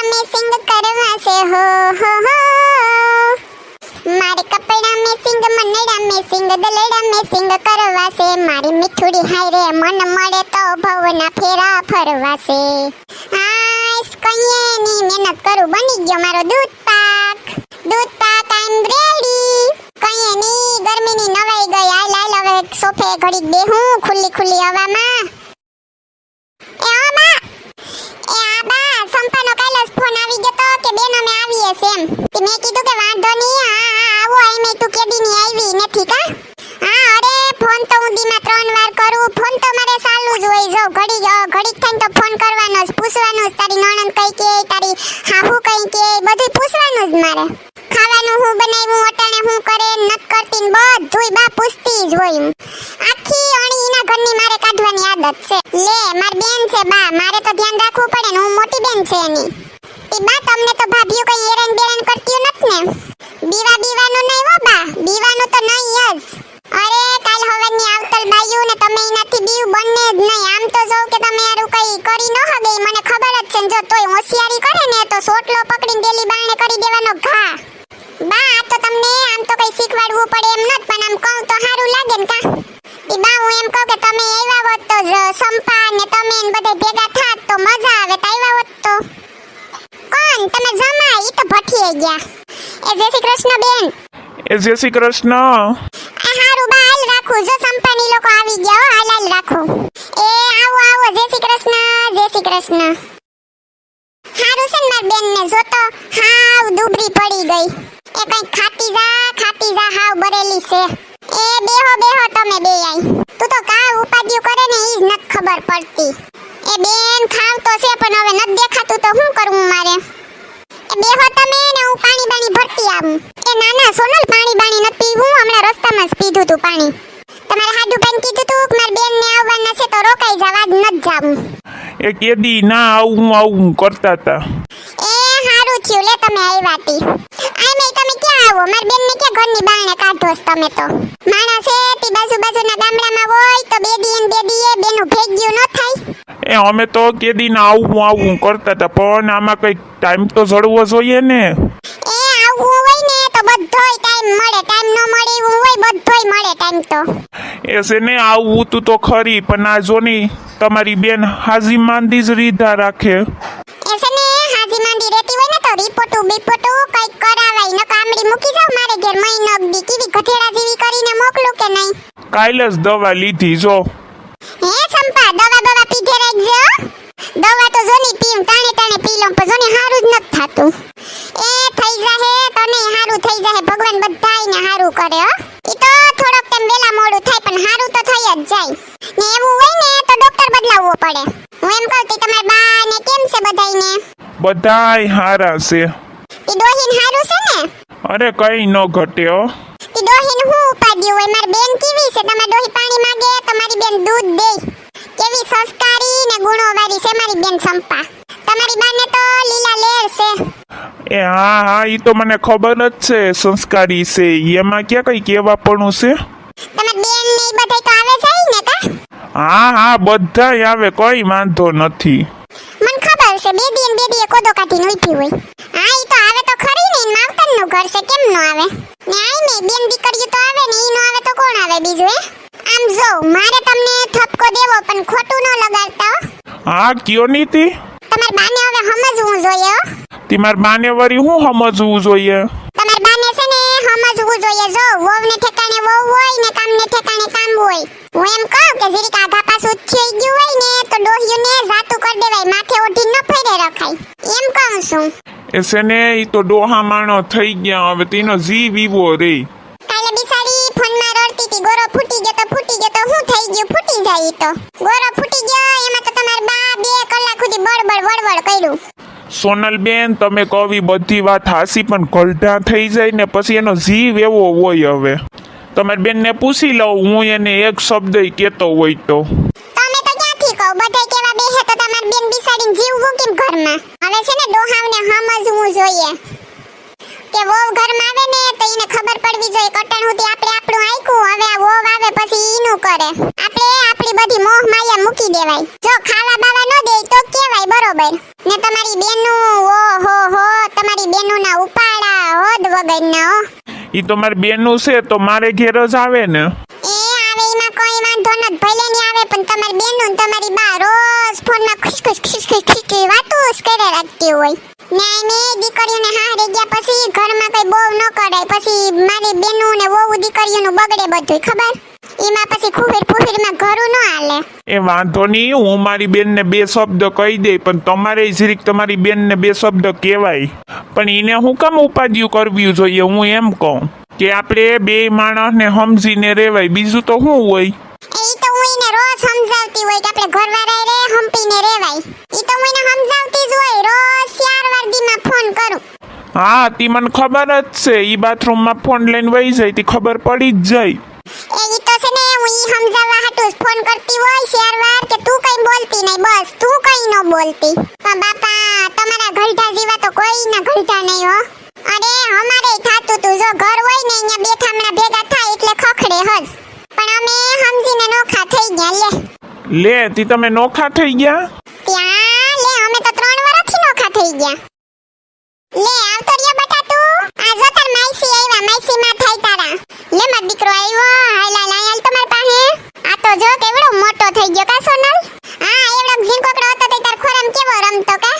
કપડા મેસિંગ કરવા છે, હો હો હો. મારે કપડા મેસિંગ મનડા મેસિંગ દલડા મેસિંગ કરવા છે. મારી મીઠુડી હાય મન મળે તો ભવના ફેરા ફરવા છે. આઈસ કઈએ ની મહેનત કરું, બની ગયો મારો દૂધ પાક. દૂધ પાક આઈ એમ રેડી કઈએ ની, ગરમીની નવાઈ ગઈ આ લાલ હવે સોફે ઘડી બેહું, ખુલ્લી ખુલ્લી હવામાં એ આ બા એ આ બા સંપાનો કાલે જ ફોન આવી ગયો તો કે બેન અમે આવીએ છે એમ. તે મેં કીધું કે વાંધો નહીં, હા આવો આઈ મેં તું કેદી ની આવી, નથી કા? હા, અરે ફોન તો હું દીમાં ત્રણ વાર કરું. ફોન તો મારે ચાલુ જ હોય, જો ઘડી ઘડીક થઈને તો ફોન કરવાનો જ, પૂછવાનો જ, તારી નણંદ કઈ કે તારી હાહુ કઈ કે બધું પૂછવાનું જ મારે. ખાવાનું હું બનાવ્યું, અટાણે હું કરે નત કરતી બધુંય બા પૂછતી જ હોય આખી અણી એના ઘરની મારે કાઢવાની આદત છે. લે, માર બેન છે બા, મારે તો ધ્યાન રાખવું પડે ને, હું મોટી બેન છે એની. એ બા, તમને તો ભાભીઓ કઈ એરન બેરન કરતી નથી ને? બીવા બીવાનું નહીં હો બા, બીવાનું તો નહીં જ. અરે, કાલ હવાની આવતલ બાયું ને તમે એનાથી બીવ બને જ નહીં આમ તો જોઉં કે તમે યારું કઈ કરી ન હગે ઈ મને ખબર જ છે ને જો તોય હોશિયારી કરે ને તો સોટલો પકડીને ડેલી બારણે કરી દેવાનો ઘા બા આ તો તમને આમ તો કઈ શીખવાડવું પડે એમ નત પણ આમ કહું તો સારું લાગે ને કા ઈ બા હું એમ કહું કે તમે આવ્યા હોત તો જ સંપા ને તમે ને બધા ભેગા થાત તો મજા આવે તો આવ્યા હોત તો કોણ તમે જમા ઈ તો ભઠીએ ગયા એ જય શ્રી કૃષ્ણ બેન જય શ્રી કૃષ્ણ. હારું બા રાખું, જો સંપની લોકો આવી ગયા હો રાખું. એ આવો આવો, જય શ્રી કૃષ્ણ, જય શ્રી કૃષ્ણ. હારું છે માર બેન ને જો તો હાવ દુબરી પડી ગઈ. એ કઈ ખાતી જા ખાતી જા, હાવ બરેલી છે. એ બેહો બેહો, તમે બે આઈ. તું તો કા ઉપાધ્યું કરે ને, ઈ જ નત ખબર પડતી. એ બેન ખાવ તો છે, પણ હવે નત દેખાતું તો શું કરવું મારે એ બેહો તમે ને હું પાણી બાણી ભરતી આવું એ ના ના સોનલ પાણી બાણી નથી પીવું હમણાં રસ્તામાં જ પીધું તું પાણી તમારે હાડુ બેન કીધું તું કે મારી બેન ને આવવાના છે તો રોકાઈ જવા જ નત જાવું એ કેદી ના આવું આવું કરતા હતા એ હારું થયું લે તમે આવ્યા તી આઈ મે તમે ક્યાં આવો? મારી બેન ને ક્યાં ઘરની બારણે કાઢો છો તમે તો? માણસ છે તી બાજુ બાજુના ગામડામાં હોય તો બે દી ને બે દી એ બેનું ભેગ્યું ન થાય. એ અમે તો કેદી ના આવું આવું કરતા હતા પણ આમાં કઈ ટાઈમ તો જળવો જોઈએ ને. એ બધોય ટાઈમ મળે ટાઈમ ન મળે એવું હોય બધોય મળે ટાઈમ તો. એ છે ને આવું તું તો ખરી પણ આ જોની તમારી બેન હાજી માંદી જ રીધા રાખે. એ છે ને હાજી માંદી રહેતી હોય ને તો રિપોર્ટું બિપોર્ટું કંઈક કરાવાય ન કામડી મૂકી જાવ મારે ઘેર મહિનો દી કેવી ગધેડા જેવી કરીને મોકલું કે નહીં? કાલે જ દવા લીધી જો. હે સંપા દવા દવા પીધે રાખજો દવા તો જોની પીમ તાણે તાણે પી લઉં પણ જોની હારું જ નથી થાતું. એ થઈ જાહે તને હારું થઈ જાહે ભગવાન બધાયને હારું કરે હો. ઈ તો થોડોક તેમ વેલા મોડું થાય પણ હારું તો થઈ જ જાય. ને એવું હોય ને તો ડોક્ટર બદલાવવો પડે. હું એમ કહું તી તમારા બા ને કેમ છે બધાયને? બધાય હારા છે. ઈ ડોહીન હારું છે ને? અરે કઈ ન ઘટ્યો ઈ ડોહીન હું ઉપાડ્યું હોય? મારી બેન કેવી છે? તમારી ડોહી પાણી માંગે તમારી બેન દૂધ દે. કેવી સંસ્કારી ને ગુણોવાળી છે મારી બેન સંપા તમારી બાને તો લીલા લેર છે. એ હા હા એ તો મને ખબર જ છે સંસ્કારી છે. એમાં ક્યાં કઈ કહેવાપણું છે? તમે બેન ને ઈ બધાય તો આવે છે ને કા હા હા બધાય આવે કોઈ વાંધો નથી. મને ખબર છે બે દી ને બે દી કોદો કાઢીને ઉઠી હોય. હા ઈ તો આવે તો ખરી ને ઈ માવતરનું ઘર છે કેમ નો આવે? ને આઈ ને બેન દીકરીઓ તો આવે ને ઈ નો આવે તો કોણ આવે બીજું હે? આમ જો મારે તમને ઠપકો દેવો પણ ખોટું ન લગાડતા હો. હા કયો નીતિ? તમાર બાને હવે સમજવું જોઈએ હો. તમાર બાને વરી શું સમજવું જોઈએ? તમાર બાને છે ને સમજવું જોઈએ. જો વહુને ઠેકાણે વહુ હોય ને કામને ઠેકાણે કામ હોય. હું એમ કહું કે જરીક આઘા પાછું થઈ ગયું હોય ને તો ડોહિયુંને જાતું કરી દેવાય માથે ઓઢી ન ફેરે રખાય. એમ કહું છું. એ છે ને એ તો ડોહા માણો થઈ ગયા હવે તેનો જીવ વિવો રે. ફોનમાં હતી ગોરો ફૂટી ગયો તો ફૂટી ગયો તો શું થઈ ગયું? ફૂટી જાય તો. ગોરો ફૂટી ગયો એમાં તો તમારા બા બે કલાક સુધી બળબળ વળવળ કર્યું. સોનલબેન તમે કવી બધી વાત હાસી પણ ગલઢા થઈ જાય ને પછી એનો જીવ એવો હોય હવે. તમારી બેનને પૂછી લઉં હું એને એક શબ્દ કહેતો હોય તો. તમે તો ક્યાંથી કહો? બધા કેવા બેહે તો તમાર બેન બિસાડીને જીવવું કેમ ઘરમાં. હવે છે ને ડોહાવને સમજવું જોઈએ. કે વહુ ઘરમાં આવે ને તો એને ખબર પડવી જોઈએ કટણ સુધી કરે આપણે આપણી બધી મોહ માયા મૂકી દેવાય. જો ખાવા બાવા ન દે તો કેવાય બરોબર. ને તમારી બેનનું ઓ હો હો તમારી બેનું ના ઉપાડા હોદ વગર ના હો. ઈ તો મારી બેનનું છે તો મારે ઘેર જ આવે ને. એ આવે એમાં કોઈ વાંધો ન ભલે ની આવે પણ તમારી બેનું તમારી બા રોજ ફોનમાં ખુશ ખુશ ખુશ ખુશ ખુશ વાતો કરે રાખતી હોય. ને મે દીકરીઓને હારે ગયા પછી ઘરમાં કઈ બહુ ન કરાય. પછી મારી બેનું ને વહુ દીકરીઓનું બગડે બધું ખબર? એમાં પછી ફુફેર ફુફેરમાં ઘરું ન હાલે. એ વાંધો નહીં હું મારી બેનને બે શબ્દ કહી દઈ પણ તમારે જરીક તમારી બેનને બે શબ્દ કહેવાય. પણ એને હું કામ ઉપાધિયું કરવી જોઈએ હું એમ કહું કે આપણે બે માણસને સમજીને રહેવાય બીજું તો શું હોય? એ તો હું એને રોજ સમજાવતી હોય કે આપણે ઘરવાળા રે હંપીને રેવાય ઈ તો હું એને સમજાવતી જ હોય રોજ ચાર વાર દીમાં ફોન કરું. હા તી મને ખબર જ છે ઈ બાથરૂમમાં ફોન લઈને વહી જાય તી ખબર પડી જ જાય. એ ઈ તો હું ઈ સમજાવવા ફોન કરતી હોય શેરવાર કે તું કઈ બોલતી નહીં બસ તું કઈ ન બોલતી. પણ બાપા તમારા ઘરડા જેવા તો કોઈ ના ઘરડા નહીં હો. અરે અમારે થાતું તું. જો ઘર હોય ને અહીંયા બે થામણા ભેગા થાય એટલે ખખડે હજ. પણ અમે સમજીને નોખા થઈ ગયા લે. લે તી તમે નોખા થઈ ગયા? ત્યાં લે અમે તો ત્રણ વર્ષથી નોખા થઈ ગયા. લે આવતો રહ્યો બટા તું. આ જો તાર માઈસી આવ્યા માઈસી માં થાય તારા. લે માર દીકરો આવ્યો હાલ હાલ હાલ તમાર પાસે આ તો જો કેવડો મોટો થઈ ગયો કા સોનલ? હા, એવડો ઝીંકોકડો હતો તે તાર ખોરામ કેવો રમતો કા?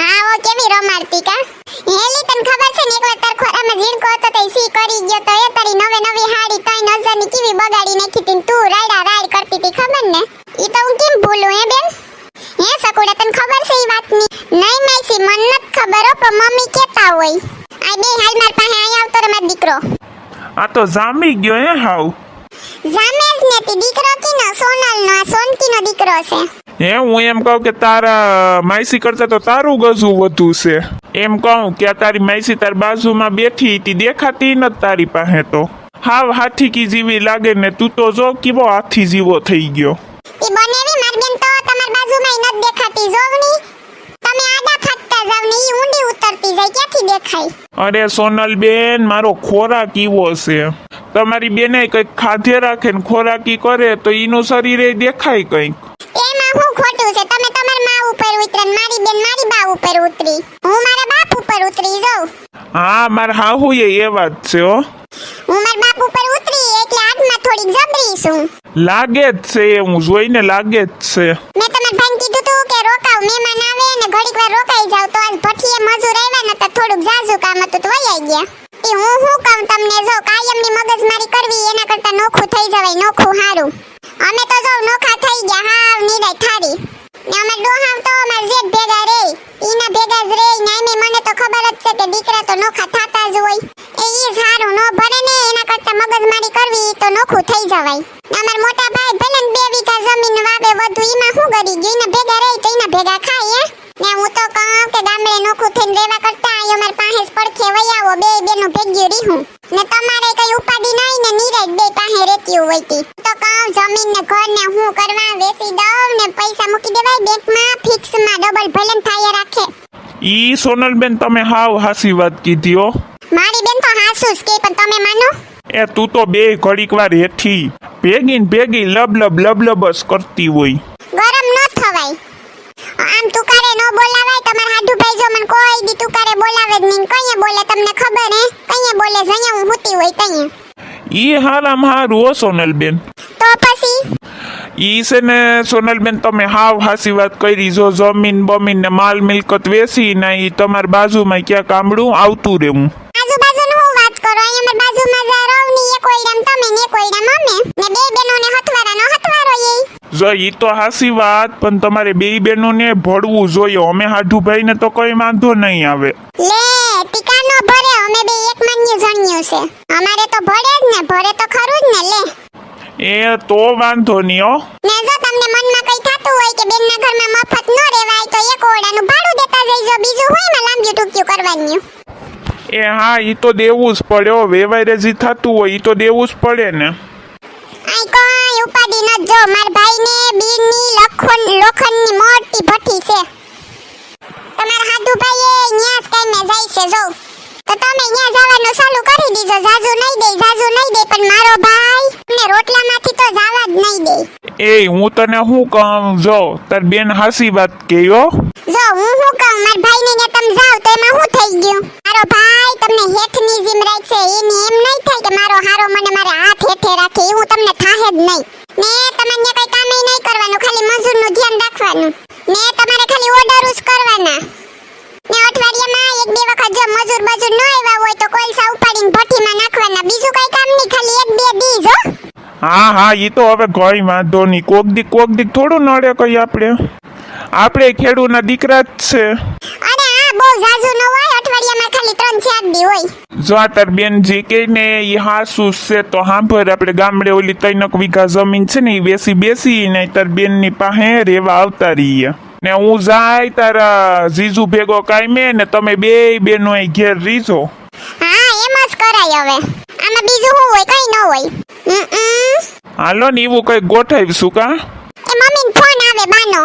હા ઓ કેવી રમાડતી કા? હેલી, તને ખબર છે ને એકવાર તાર ખોરામાં ઝીંકો હતો તે સી કરી ગયો તો એ તારી નવે નવી હાડી તઈ નજરની કેવી બગાડી નાખી તી તું રાયડા રાડ કરતી તી, ખબર ને? ઈ તો હું કેમ ભૂલું, હે બેન? હે સકુડા, તને ખબર છે ઈ વાતની? નહીં માઈસી મન નત ખબર હો, પણ મમ્મી કેતા હોય. આ બે હાલ માર પાસે આયા આવતો રે માર દીકરો. આ તો જામી ગયો, હે હાવ. નથી દીકરો કીનો સોનલનો આ સોનકીનો દીકરો છે. એ હું એમ કહું કે તારા માઈસી કરતા તો તારું ગજું વધુ છે. એમ કહું કે તારી માઈસી તારી બાજુમાં બેઠી હતી દેખાતી નથી તારી પાસે તો. હાવ હાથી કી જેવી લાગે ને તું તો જો કેવો હાથી જેવો થઈ ગયો. ઈ બનેવી માર બેન તો તમાર બાજુમાં ઈ નત દેખાતી જોવની? તમે આડા ફાટતા જાવ ને ઈ ઊંડી ઉતરતી જાય ક્યાંથી દેખાય? અરે સોનલ બેન મારો ખોરાક એવો છે. તમારી બેને કંઈક ખાધે રાખે ને ખોરાકી કરે તો એનું શરીર એ દેખાય કંઈક. એમાં શું ખોટું છે? તમે તમારમાં ઉપર ઉતરે મારી બેન મારી બા ઉપર ઉતરી. હું મારા બાપ ઉપર ઉતરી જાઉં. હા મારા હાહુ એ એવા જ છે હો. હું મારા બાપ ઉપર ઉતરી એટલે હાથમાં થોડીક જબરી છું. લાગે જ છે હું જોઈને લાગે જ છે. મેં તમારા ભાઈને કીધું તું કે રોકાવ મહેમાન આવે ને ઘડીક વાર રોકાઈ જાવ તો આજ ભઠીએ મજૂર આવ્યા ને તો થોડુંક જાજુ કામ હતું તો વહી ગયા. એ હું શું કહું તમને જો કાયમની મગજમારી કરવી, એના કરતા નોખું થઈ જવાય, નોખું હારું. અમે તો જો નોખા થઈ ગયા, હાવ નિરાય થારી. ને અમાર ડોહાવ તો અમાર જેઠ ભેગા રે, ઈના ભેગા જ રે નામે મને તો ખબર જ છે કે દીકરા તો નોખા થાતા જ હોય. એ ઈ જ નો ભરે ને મગજમારી કરવી તો નોખું થઈ જવાય. અમાર મોટા ભાઈ ભલે બે વીઘા જમીન વાવે વધુ એમાં શું કરી ગયું ને ભેગા રહી તો એના ભેગા ખાય ને હું તો કહું કે ગામડે નોખું થઈને રહેવા કરતા અમાર પાસે જ પડખે વઈ આવો બે બેનો ભેગ્યું રીહું. ને તમારે કઈ ઉપાધિ નહીં ને નીરજ બે પાસે રહેતી હોય તી. તો કહું જમીન ને ઘર ને હું કરવા વેચી દઉં ને પૈસા મૂકી દેવાય બેંકમાં ફિક્સમાં ડબલ ભલે ને થાય રાખે. ઈ સોનલબેન તમે હાવ હાસી વાત કીધી હો. મારી બેન તો હાસુ જ કે પણ તમે માનો? એ તું તો બે ઘડીક વાર હેઠી ભેગી ને ભેગી લબ લબ લબ લબસ કરતી હોય. ગરમ ન થવાય. આમ તુકારે ન બોલાવાય તમાર હાડુભાઈ જો મને કોઈ દી તુકારે બોલાવે જ નહીં. કઈએ બોલે તમને ખબર હે? કઈએ બોલે? જઈએ હું હુતી હોય તઈએ ઈ હારામ હારું હો સોનલબેન. તો પછી? ઈ છે ને સોનલબેન તમે હાવ હાસી વાત કરી. જો જમીન બમીન ને માલ મિલકત વેસી ને ઈ તમારી બાજુમાં ક્યાંક આમડું આવતું રહેવું. તમે ને ઓયડામ અમે ને બે બેનોને હથવારાનો હથવારો ઈ જો ઈ તો હાસી વાત પણ તમારે બે બહેનોને ભળવું જોઈએ. અમે હાઢુભાઈને તો કોઈ વાંધો નહીં આવે. લે ટીકાનો ભરે. અમે બે એક માન્ય જણ્યું છે. અમારે તો ભરે જ ને ભરે તો ખરું જ ને લે. એ તો વાંધો નહીં હો. ને જો તમને મનમાં કઈ થતું હોય કે બેનના ઘરમાં મફત ન રહેવાય તો એક ઓરડાનું ભાડું દેતા જઈજો. બીજું હોયમાં લાંબી ટૂંક્યું કરવાનું. એ હા એ તો દેવું જ પડે ઓ વેવાય જે થતું હોય એ તો દેવું જ પડે ને. આઈ કોઈ ઉપાડી ન જો. માર ભાઈને બીરની લખન લોખંડની મોટી ભઠ્ઠી છે. તમારા હાડુ ભાઈએ ન્યા જ કાઈને જાય છે જો. તો તમે ન્યા જવાનું ચાલુ કરી દીજો. જાજુ નહીં દે જાજુ નહીં દે પણ મારો ભાઈ તમને રોટલામાંથી તો જવા જ નહીં દે. એ હું તને શું કહું? જો તાર બેન હાસી વાત કયો જો હું શું કહું? મારા ભાઈને ને તમે જાવ તો એમાં શું થઈ ગયું મારો ભાઈ તમને હેઠની જેમ રાખશે એની એમ નહીં થાય કે મારો હારો મને મારા હાથ હેઠે રાખે એવું તમને થાહે જ નહીં ને તમારે ત્યાં કઈ કામે નહીં કરવાનું ખાલી મજૂરનું ધ્યાન રાખવાનું ને તમારે ખાલી ઓર્ડર જ કરવાના ને અઠવાડિયામાં એક બે વખત જો મજૂર બજૂર ન આવ્યા હોય તો કોલસા ઉપાડીને ભઠ્ઠીમાં નાખવાના બીજું કઈ કામ નહીં ખાલી એક બે દી જો હા હા એ તો હવે કોઈ વાંધો નહીં. કોક દીક કોક દીક થોડું નડે કઈ આપણે. આપણે ખેડૂના દીકરા જ છે. અરે આ બહુ ઝાઝુ ન હોય? અઠવાડિયામાં ખાલી ત્રણ ચાર દી હોય. જો આ તાર બેન જે કે ને હાસુ છે તો સાંભળ આપણે ગામડે ઓલી ત્રણક વીઘા જમીન છે ને એ બેસી બેસી ને તાર બેનની પાસે રેવા આવતા રહીએ. ને હું જાય તારા જીજુ ભેગો કાયમે ને તમે બે બેનો ઘેર રીજો. હા એમ જ કરાય હવે આમાં બીજું શું હોય કઈ ન હોય હમ, હમ. હાલો ને એવું કઈ ગોઠવીશું કા? એ મમ્મી, ફોન આવે બાનો.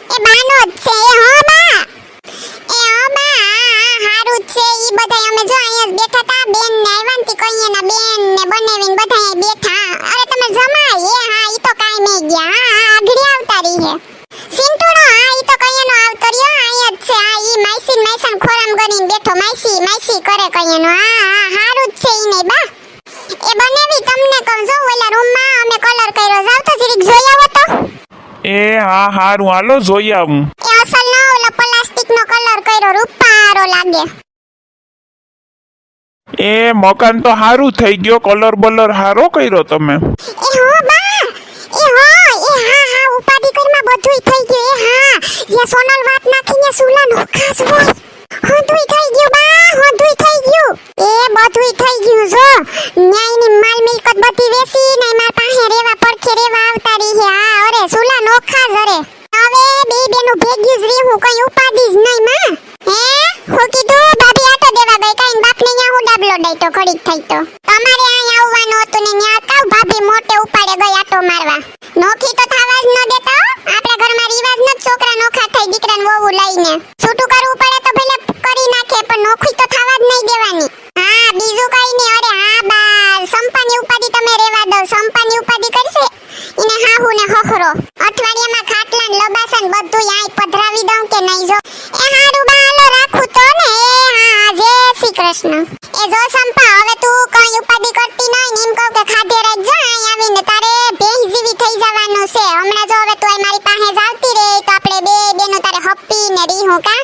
એ બાનો જ છે. એ હો બા. એ હો બા હારું જ છે. ઈ બધા અમે જો અહીંયા બેઠા તા. બેન ને આવ્યા ને તી ના બેન ને બનેવીને બધા બેઠા. અરે તમે જમાય એ હા, ઈ તો કાઈ નહીં ગયા. હા આગળી આવતા રહી હે સિંટુડો હા, ઈ તો કઈયાનો આવતો રહ્યો. અહીંયા જ છે. હા, ઈ માઈસી ને માઈસન ખોરામ ગણીને બેઠો. માઈસી માઈસી કરે કઈયાનો હા હા, હારું જ છે ઈ ને બા. જો ઓલા રૂમમાં અમે કલર કર્યો. જાવ તો જરીક જોઈ આવો તો. એ હા હારું. હાલો જોઈ આવું. એ અસલ ના ઓલા પ્લાસ્ટિક નો કલર કર્યો. રૂપારો લાગે. એ મકાન તો હારું થઈ ગયો. કલર બલર હારો કર્યો તમે. એ હો બા! એ હો એ હા હા ઉપાધિ કરમાં બધુંય થઈ ગયું. એ હા. જે સોનલ વાત નાખીને સુલા નો ખાસ હોય. હું થઈ ગયું એ બધુંય થઈ ગયું જો. ન્યાયની માલ મિલકત બધી વેસી ને માર પાસે રેવા પડખે રેવા આવતારી હે હા, અરે સુલા નોખા જરે હવે બે બેનું ભેગ્યું જ રેહું કઈ ઉપાધિ જ નહીં માં. હે? હું કીધું, ભાભી આટો દેવા ગઈ, કાઈ બાપને ન્યા હું ડાબલો તો ઘડીક થઈ તો. તમારે અઠવાડિયામાં ખાટલા ને લબાસન બધું આય પધરાવી દઉં કે નહીં જો? એ હારું બાલો રાખું તો ને. એ હા, જય શ્રી કૃષ્ણ. એ જો સંપા, હવે તું કઈ ઉપાધિ કરતી નહીં એમ કહું કે ખાધે રાખજો અહીં આવીને તારે ભેંસ જેવી થઈ જવાનું છે. હમણાં જો હવે તું મારી પાસે જ આવતી રે તો આપણે બે બેનો તારે હપ્પી ને રીહું કા?